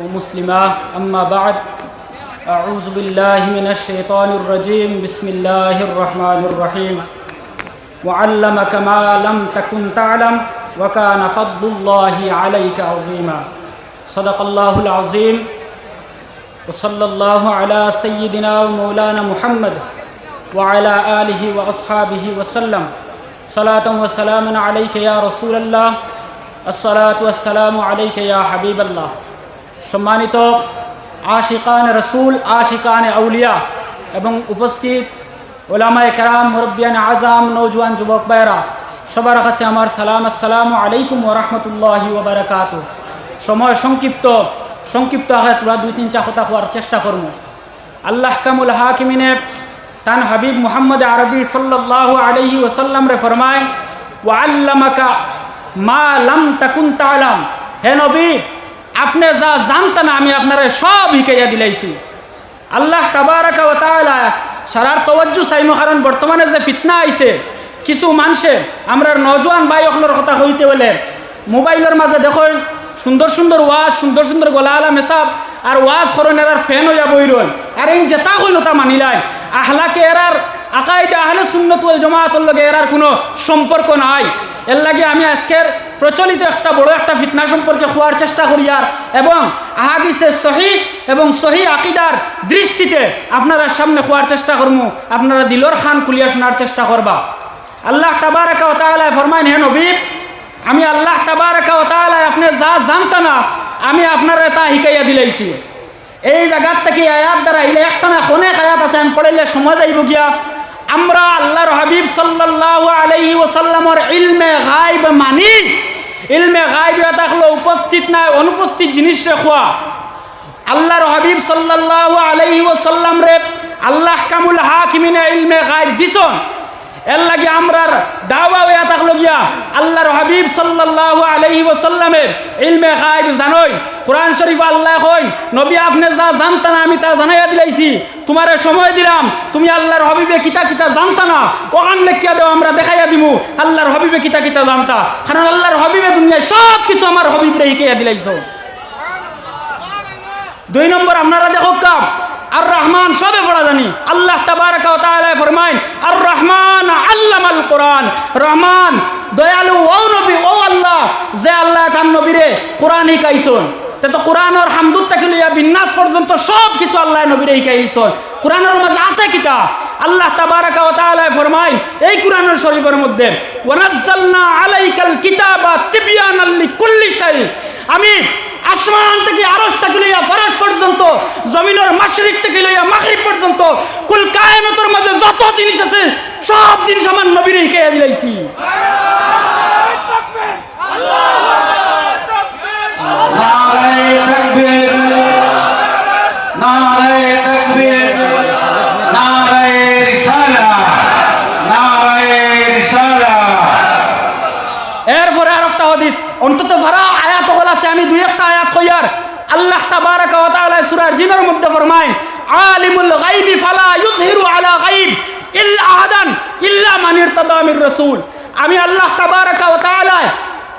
مسلمة أما بعد أعوذ بالله من الشيطان الرجيم. بسم الله الرحمن الرحيم. وعلمك ما لم تكن تعلم وكان فضل الله عليك عظيما. صدق الله العظيم. وصلى الله على سيدنا ومولانا محمد وعلى آله وأصحابه وسلم. صلاة وسلام عليك يا رسول الله. الصلاة والسلام عليك يا حبيب الله. সম্মানিত আশিকান রসুল, আশিকান আউলিয়া এবং উপস্থিত ওলামায় কারাম, মুরব্বিয়ান আজাম নৌজওয়ান যুবক ভাইরা সবার কাছে আমার সালাম, আসসালামু আলাইকুম ওরহমতুল্লাহি ওবরাকাত সময় সংক্ষিপ্ত সংক্ষিপ্ত আঘাত তোরা দুই তিনটা কথা হওয়ার চেষ্টা করব। আল্লাহ কামুল হাকিমিনে তান হাবিব মুহাম্মদ আরবি সাল্লাহ আলহি ওসাল্লাম রে ফরমায় ও আল্লামাকা মা লাম তাকুন তালাম হে নবী আপনি যা জানতেন, আমি আপনারা সব হিকাইয়া দিলাইছি। আল্লাহ সারার তওয়াজ্জু চাইমো কারণ বর্তমানে যে ফিতনা আইছে, কিছু মানুষে আমরা নজওয়ান ভাই অকলের কথা হইতে বলে, মোবাইলের মাঝে দেখেন সুন্দর সুন্দর ওয়াজ, সুন্দর সুন্দর গলা আলা মেসাব আর ওয়াজ করেন এরার ফ্যান হইয়া বইরন। আর এই জেতা হইল তা মানিলাই আহলাকে এরার, আকাইদে আহলে সুন্নত ওয়াল জামাআতের লগে এরার কোনো সম্পর্ক নাই। এর লাগে আমি আজকের প্রচলিত একটা বড় একটা ফিতনা সম্পর্কে খোয়ার চেষ্টা করি আর, এবং আহাদিসে সহি এবং সহি আকিদার দৃষ্টিতে আপনারা সামনে খোয়ার চেষ্টা করব আপনারা দিলর খান খুলিয়া শোনার চেষ্টা করবা। আল্লাহ তাবারাকা ও তাআলা ফরমাইন, হে নবী, আমি আল্লাহ তাবারাকা ও তাআলা আপনি যা জানতা না, আমি আপনারা তা হিকাইয়া দিলাইছি। এই জায়গার থেকে আয়াত দ্বারা ইলে একটা না অনেক আয়াত আছে, আমি পড়াইলে সময় যাইব গিয়া। আমরা আল্লাহর হাবিব সাল্লাল্লাহু আলাইহি ওয়াসাল্লামর ইলমে গায়ব মানি ইলমে গায়ব থাকল উপস্থিত না অনুপস্থিত জিনিস খোয়া আল্লাহর হাবিব সাল্লাল্লাহু আলাইহি ওয়াসাল্লাম রে আল্লাহ কামুল হাকিমিনা ইলমে গায়ব দিছন এর লাগে আমরার দাওয়া হইয়া থাকল গিয়া আল্লাহর হাবিব সাল্লাল্লাহু আলাইহি ওয়াসাল্লামের ইলমে গায়ব জানোই। কোরআন শরীফ আল্লাহ কই নবী, আপনি যা জানতা না আমি তা জানাইয়া দিলাইছি। তোমারে সময় দিলাম। তুমি আল্লাহর হাবিবে কিতা কিতা জানতা না ওখান লেখিয়া দেও, আমরা দেখাইয়া দিমু। আল্লাহর হাবিবে কিতা কিতা জানতা। কারণ আল্লাহর হাবিবে দুনিয়ায় সব কিছু আমার হাবিবরে হিকাইয়া দিলাইছো। দুই নম্বর, আপনারা দেখো কাপ আর রহমান সবে পড়া জানি। আল্লাহ তাবারাকা আর রহমান আল্লামাল কোরআন। রহমান, দয়ালু ও নবী ও আল্লাহ, যে আল্লাহ তার নবীরে কোরআন শিকাইছন তে তো কোরআনের হামদুত থেকে লইয়া বিন্যাস পর্যন্ত সব কিছু আল্লাহ নবীরে শিকাইছন কোরআনের মাঝে আছে কিতা? আল্লাহ তাবারাকা ওয়া তাআলা ফরমাইন, এই কোরআনের শরীফের মধ্যে ওয়ানাজ্জালনা আলাইকাল কিতাবা তিবয়ানাল লিকুল্লি শাই। আমি আসমান থেকে আরস থেকে লইয়া ফরাস পর্যন্ত জমিনের মাশরিক থেকে লইয়া মাগরিব পর্যন্ত কুল কায়নাতের মাঝে যত জিনিস আছে সব জিনিস আমার নবীর হিকাইয়া দিলাইছি এরপরে আর একটা হদিস অন্তত ভাড়া আয়াত হল আছে আমি দুই একটা আয়াত কইয়ার আল্লাহ তাবারাকা ওয়া তাআলা সূরা জিনের মধ্যে ফরমায় আলিমুল গায়বি ফালা ইউযহিরু আলা গায়ব ইল্লা আহাদান ইল্লা মান ইরতাদা মির রাসূল। আমি আল্লাহ তাবারাকা ওয়া তাআলা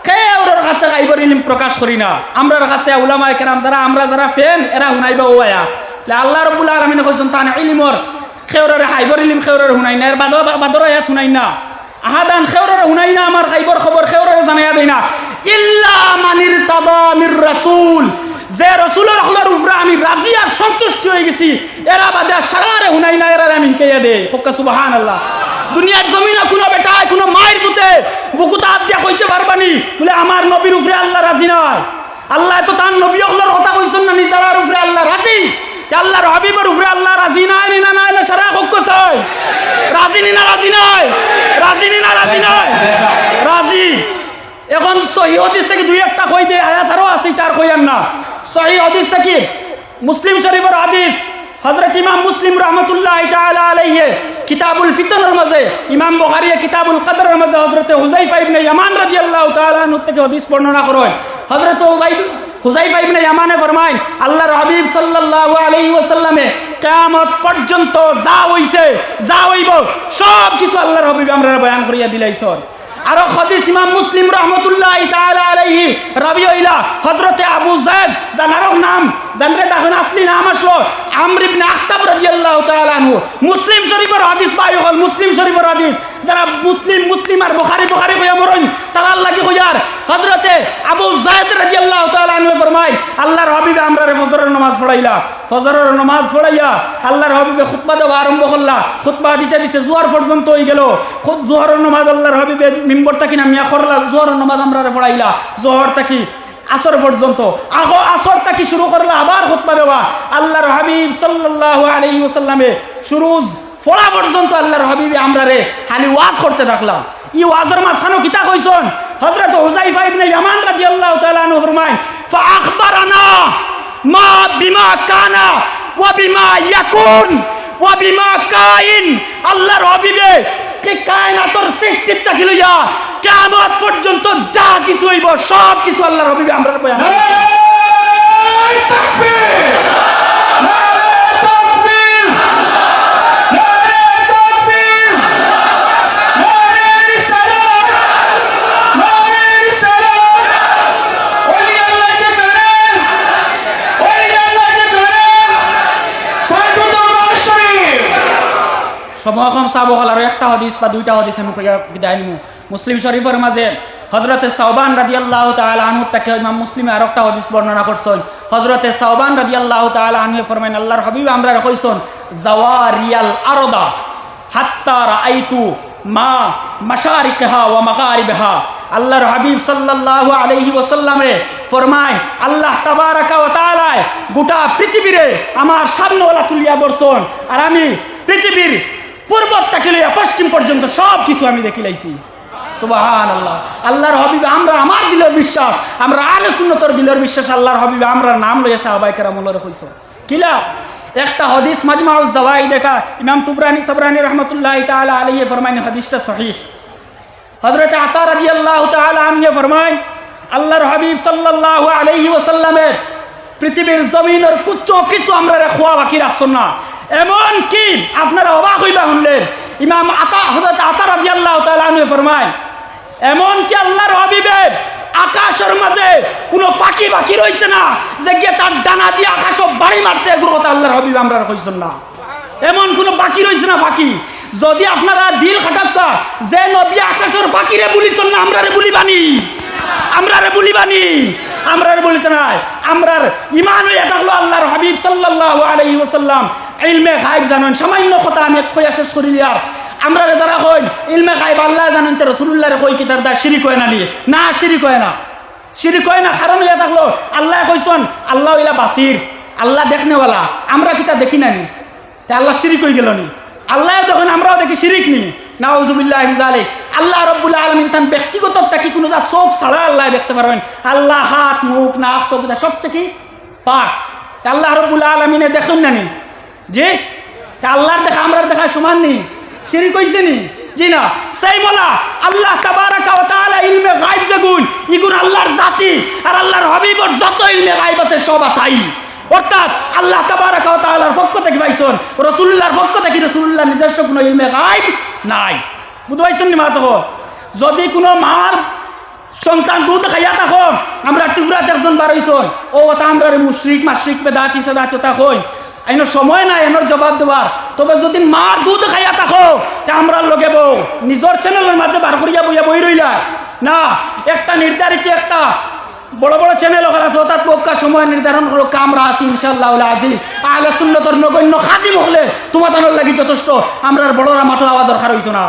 কেউর কাছে গাইবর ইলম প্রকাশ করি না? আমরার কাছে উলামায়ে কেরাম যারা, আমরা যারা ফেন এরা হুনাইবা ও আয়া আল্লাহ রাব্বুল আলামিন কইছেন, তান ইলমর খেউরের হাইবর ইলম খেউরের হুনাই না? এর বাদর বাদর আয়াত হুনাই না। আহাদান খেউরের হুনাই না? আমার খাইবর খবর খেউরের জানাইয়া দেই না। ইল্লা মানির তাবামির রাসূল। যে রসুলের হলার উপরে আমি রাজি আর সন্তুষ্ট হয়ে গেছি, এরা বাদে সারারে হুনাই না, এরা আমি হিকাইয়া দে? ফক্কা সুবাহান আল্লাহ দুনিয়ার জমিনে কোনো বেটা কোনো মায়ের পুতে বুকুতা হাত দিয়া কইতে পারবানি বলে আমার নবীর উপরে আল্লাহ রাজি নয়। আল্লাহ তো তার নবী হলার কথা কইছেন না, নিজের উপরে আল্লাহ রাজি। আল্লাহর হাবিবের উপরে আল্লাহ রাজি নাই নি না নাই না সারা হক্ক চাই রাজি নি না রাজি নয় রাজি নি না রাজি নয় রাজি। এখন সহি হদিস থেকে দুই একটা কই দে, আয়াত আরও আছে তার কইয়ান না। সহি হদিস থেকে। মুসলিম শরীফের হাদিস হজরত ইমাম মুসলিম রহমতুল্লাহ আলাইহি, কিতাবুল ফিতনের মাঝে, ইমাম বুখারী কিতাবুল কদরের মাঝে হযরত হুযাইফা ইবনে ইয়ামান রাদিয়াল্লাহু তাআলা আনহু থেকে হাদিস বর্ণনা হযরত উবাইদ হুজাইফা ইবনে ইয়ামানে ফরমায় আল্লাহর হাবিব সাল্লাল্লাহু আলাইহি ওয়াসাল্লামে কিয়ামত পর্যন্ত যা হইছে, যা হইব সব কিছু আল্লাহর হাবিব আমরা বয়ান করিয়া দিলাইছর আরও হদিস ইমাম মুসলিম রহমতুল্লাহ তাআলা আলাইহি রাবি হইলা হযরতে আবু যায়েদ জানার নাম আমর ইবনে আখতাব রাদিয়াল্লাহু তাআলা আনহু। মুসলিম শরীফের হাদিস পাই হল মুসলিম শরীফের হাদিস। যারা মুসলিম মুসলিম আর বুখারী বুখারী কইয়া মরন তারা আল্লাহ কি কইয়ার হযরতে আবু যায়েদ রাদিয়াল্লাহু তাআলা ফরমায়, আল্লাহর হাবিবে আমরারে ফজরের নামাজ পড়াইলা ফজরের নামাজ পড়াইয়া আল্লাহর হাবিবে খুতবা দেওয়া আরম্ভ করলা। খুতবা দিতে দিতে জোয়ার পর্যন্ত হয়ে গেল। খুদ জোহরের নামাজ আল্লাহর হাবিবে মিম্বর তাকি নামিয়া করলা জোহরের নামাজ আমরারে পড়াইলা। জোহর তাকি আসর পর্যন্ত। আগো আসর তাকে শুরু করলা আবার খুতবা দেওয়া। আল্লাহর হাবিব সাল্লাল্লাহু আলাইহি ওয়াসাল্লামে সুরুজ ফোড়া পর্যন্ত আল্লাহর হাবিবে আমরা রে খালি ওয়াজ করতে থাকলাম। ই ওয়াজের মাঝখানো কিতা কইছন হযরত হুজাইফা ইবনে ইয়ামান রাদিয়াল্লাহু তাআলা আনহু ফরমায়, ফাআখবারানা মা বিমা কানা ওয়া বিমা ইয়াকুন ওয়া বিমা কাইন। আল্লাহর হাবিবে কি কায়নাতর সৃষ্টির তাকি কিয়ামত পর্যন্ত যা কিছু হইব সব কিছু আল্লাহর হাবিবে আমরা বয়ান আল্লাহ আল্লাহ শরীফ সমকম চাবকল আৰু একটা হদিছ বা দুইটা হদিছ আমি বিদায় নিমু। মুসলিম শরীফের মাঝে হজরতে সাউবান রাদি আল্লাহ তালা আনহু তাকে ইমাম মুসলিমে আর একটা হদিস বর্ণনা করছেন। হজরতে সাউবান রাদি আল্লাহ তালা ফরমাইন আল্লাহর হাবিব আমরা কইছন জাওয়া রিয়াল আরদা, হাত্তা রাআইতু মা মাশারিকহা ওয়া মাগারিবহা। আল্লাহর হাবিব সাল্লাল্লাহু আলাইহি ওয়াসাল্লামে ফরমায়, আল্লাহ তাবারাকা ওয়া তাআলা গোটা পৃথিবীরে আমার সামনে ওলা তুলিয়া বরছন, আর আমি পৃথিবীর তাকে লইয়া পশ্চিম পর্যন্ত সব কিছু আমি দেখি লাইছি সুবাহান আল্লাহ আল্লাহর হবিবে আমরা, আমার দিলের বিশ্বাস। আমরা আলে সুন্নতর দিলের বিশ্বাস, আল্লাহর হবিবে আমরা নাম লইয়া সাহাবাই কেরামুল্লাহ কইছ কিলা একটা হদিস মাজমাউজ জাওয়াইদ, এটা ইমাম তুবরানি, তবরানি রহমতুল্লাহ তাআলা আলাইহি ফরমাইন, হাদিসটা সহিহ। হযরত আতা রাদিয়াল্লাহু তাআলা আনহু ফরমায় আল্লাহর হাবিব সাল্লাল্লাহু আলাইহি ওয়াসাল্লামের পৃথিবীর জমিনের কুচ্চ কিছু আমরা খোয়া বাকি রাখছেন না। এমন কি আপনারা অবাক হইবা শুনলেন, ইমাম আতা, হযরত আতা রাদিয়াল্লাহু আল্লাহ আনহু ফরমায় এমন কি আল্লাহর হাবিবের আকাশের মাঝে কোনো ফাঁকি বাকি রইছে না যে গিয়ে তার ডানা দিয়ে আকাশ বাড়ি মারছে, এগুলো কথা আল্লাহর হাবিব আমরা কইছেন না। এমন কোনো বাকি রয়েছে না ফাঁকি। যদি আপনারা দিল খাটাক্কা, যে নবী আকাশের ফাঁকিরে বলিছেন না আমরা রে বলিবানি। আমরা রে বলিবানি। আমরা রে বলিতে নাই। আমরার ইমান হইয়া থাকল আল্লাহর হাবিব সাল্লাল্লাহু আলাইহি ওয়াসাল্লাম। ইলমে গায়ব জানেন, সামান্য কথা আমি কইয়া শেষ করি আর আমরা যারা কই ইলমে গায়ব আল্লাহ জানেন তে রাসূলুল্লাহরে কই কি তার দা শিরিক হয় না নি না, শিরিক কয় না। শিরিক হয় না কারণ হইয়া থাকল। আল্লাহ কইছন আল্লাহ ইলা বাসির, আল্লাহ দেখনেওয়ালা, আমরা কিতা দেখি না নি? তা আল্লাহ শিরিক হয়ে গেল নি। আল্লাহ তখন আমরাও দেখি শিরিক নি। নাউজুবিল্লাহ জালিক আল্লাহ রব্বুল আলমিন তান ব্যক্তিগত তাকে কোনো যা চোখ ছাড়া আল্লাহ দেখতে পারবেন। আল্লাহ হাত, মুখ, নাক, চোখ এটা সব থেকে পাক। তা আল্লাহ রব্বুল আলমিনে দেখুন না নি? জি? তা আল্লাহর দেখা, আমরার দেখা সমান নি? শিরিক হইছে নি? জি না। সেই বলা আল্লাহ তাবারাকা ওয়া তাআলা ইলমে গায়ব যে গুণ ইগুণ আল্লাহর জাতি আর আল্লাহর হাবিবর যত ইলমে গায়ব আছে সব তাই অর্থাৎ আল্লাহ তাবারাকা ওয়া তাআলার পক্ষ থেকে পাইছেন, রাসূলুল্লাহর পক্ষ থেকে রাসূলুল্লাহ নিজস্ব কোনো ইলমে গায়ব নাই। বুঝতে পাইছেন নি মাতো যদি কোনো মার সন্তান দুধ খাইয়া থাকো আমরা ত্রিপুরাতে একজন বারইছন ও তা আমরা মুশরিক মাসিক বেদাতি সেদাতি তা হই আইন সময় নাই এনার জবাব দেওয়ার তবে যদি মার দুধ খাইয়া থাকো তা আমরা লগে বউ। নিজের চ্যানেলের মাঝে বার করিয়া বইয়া বই রইলা না, একটা নির্ধারিত একটা বড় বড় চ্যানেল ওখানে আছে তার পক্কা সময় নির্ধারণ করো কামরা আছি ইনশাল্লাহ আজিজ। আহলে সুন্নতর নগণ্য খাদিম হলে তোমার লাগি যথেষ্ট। আমরা বড়রা মাঠো হওয়া দরকার হইতো না।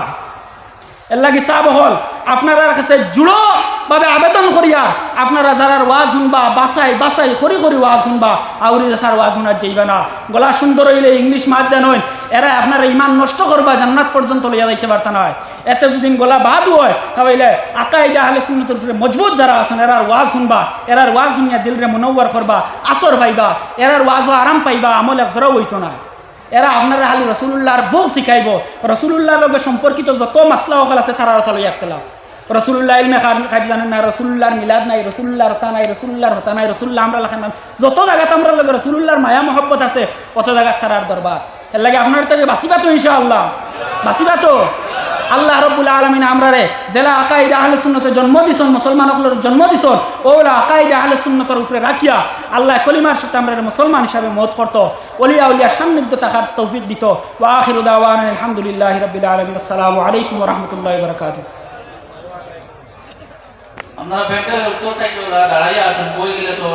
এর লাগি চাব হল আপনার কাছে জুড়ো ভাবে আবেদন করিয়া আপনারা যারা ওয়াজ শুনবা বাসাই বাসাই করি করি ওয়াজ শুনবা আউরি সার ওয়াজ শুনার যাইবা না। গলা সুন্দর হইলে ইংলিশ মাত জানইন এরা আপনারা ইমান নষ্ট করবা জান্নাত পর্যন্ত লইয়া যাইতে পারতা নয় এতে যদি গলা বাদ হয় তাহলে আকাইদা আহলে সুন্নতের উপরে মজবুত যারা আছেন এরার ওয়াজ শুনবা এরার ওয়াজ শুনিয়া দিলরে মনোবর করবা আসর পাইবা এরার ওয়াজও আরাম পাইবা, আমল একজরাও হইতো না এরা আপনারা খালি রসুল্লাহর বউ শিখাইব রসুল্লাহর লগে সম্পর্কিত যত মাসলা অকল আছে তারা লইয়া রসুল্লাহ ইলমে খাইব জানেন না রসুল্লাহর মিলাদ নাই নাই নাই রসুল্লাহ আমরা যত জায়গাত আমরা রসুল্লাহর মায়া মহব্বত আছে অত জায়গাত তারার দরবার এর লাগে আপনার বাঁচিবা তো ইনশাআল্লাহ বাঁচিবা তো আল্লাহ রব্বুল আলমিন জেলা আকাইদা আহলে সুন্নতের জন্ম দিছন মুসলমান সকলের জন্ম দিছন ওলা আকাইদা আহলে সুন্নতের উপরে রাখিয়া আল্লাহ কলিমার সাথে আমরা মুসলমান হিসাবে মত করত অলিয়া উলিয়া সান্নিধ্য থাকার তৌফিক দিত ওয়াখির দাওয়ান আলহামদুলিল্লাহ রবিল আলমিন আসসালামু আলাইকুম রহমতুল্লাহ আপনারা ব্যাংকের উত্তর সাইডে দাঁড়াইয়া আছেন বই গেলে তো?